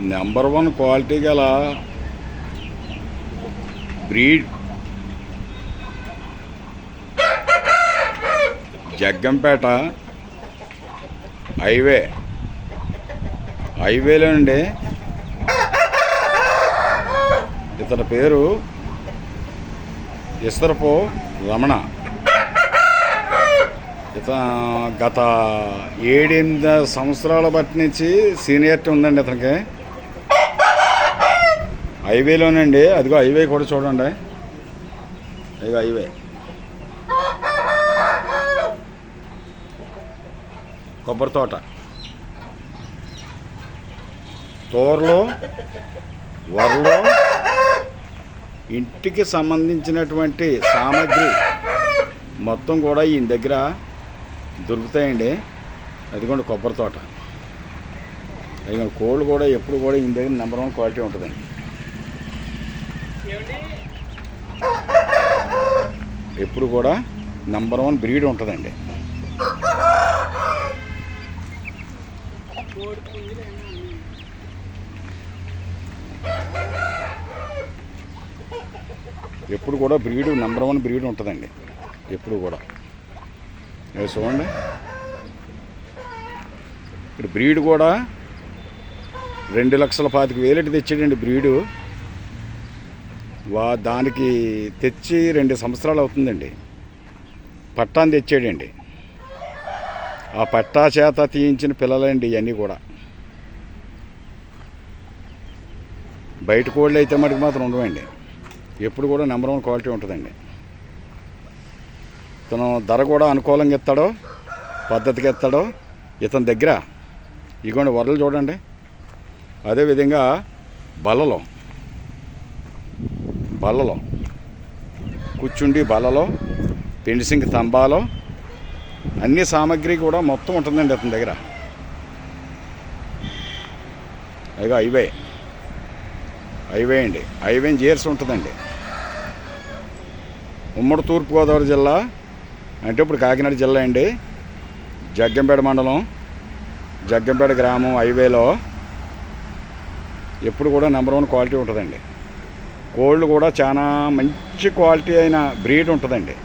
Number one quality గల breed. Jaggampeta highway. హైవేలో నుండి ఇతని పేరు ఇసరపు రమణ. ఇత గత ఏడెనిమిది సంవత్సరాల బట్టి నుంచి సీనియర్టీ ఉందండి ఇతనికి. హైవేలోనండి. అదిగో హైవే కూడా చూడండి. అదిగో హైవే. కొబ్బరి తోట. తోరలో వరలో ఇంటికి సంబంధించినటువంటి సామాగ్రి మొత్తం కూడా ఈయన దగ్గర దొరుకుతాయండి. అదిగోండి కొబ్బరి తోట. అదిగోండి కోళ్ళు కూడా ఎప్పుడు కూడా ఈయన దగ్గర నెంబర్ వన్ క్వాలిటీ ఉంటుందండి. ఎప్పుడు కూడా నెంబర్ వన్ బ్రీడ్ ఉంటుందండి. ఎప్పుడు కూడా బ్రీడ్ నెంబర్ వన్ బ్రీడ్ ఉంటుందండి. ఎప్పుడు కూడా. చూడండి. ఇప్పుడు బ్రీడ్ కూడా రెండు లక్షల పాతిక వేలెట్టు తెచ్చాడండి బ్రీడు. వా దానికి తెచ్చి రెండు సంవత్సరాలు అవుతుందండి. పట్టాన్ని తెచ్చాడండి. ఆ పట్టా చేత తీయించిన పిల్లలండి ఇవన్నీ కూడా. బయట కోళ్ళు అయితే మటుకు మాత్రం ఉండవండి. ఎప్పుడు కూడా నెంబర్ వన్ క్వాలిటీ ఉంటుందండి. ఇతను ధర కూడా అనుకూలంగా ఇస్తాడో పద్ధతిగా ఇస్తాడో ఇతని దగ్గర. ఇగోండి వరలు చూడండి. అదేవిధంగా బలలో బలలో కూర్చుండి బలలో పెన్సింగ్ స్తంభాలో అన్ని సామాగ్రి కూడా మొత్తం ఉంటుందండి అతని దగ్గర. అదిగో హైవే హైవే అండి. హైవే జేర్స్ ఉంటుందండి. ఉమ్మడి తూర్పుగోదావరి జిల్లా అంటే ఇప్పుడు కాకినాడ జిల్లా అండి. జగ్గంపేట మండలం జగ్గంపేట గ్రామం హైవేలో ఎప్పుడు కూడా నెంబర్ వన్ క్వాలిటీ ఉంటుందండి. కోళ్ళు కూడా చాలా మంచి క్వాలిటీ అయిన బ్రీడ్ ఉంటుందండి.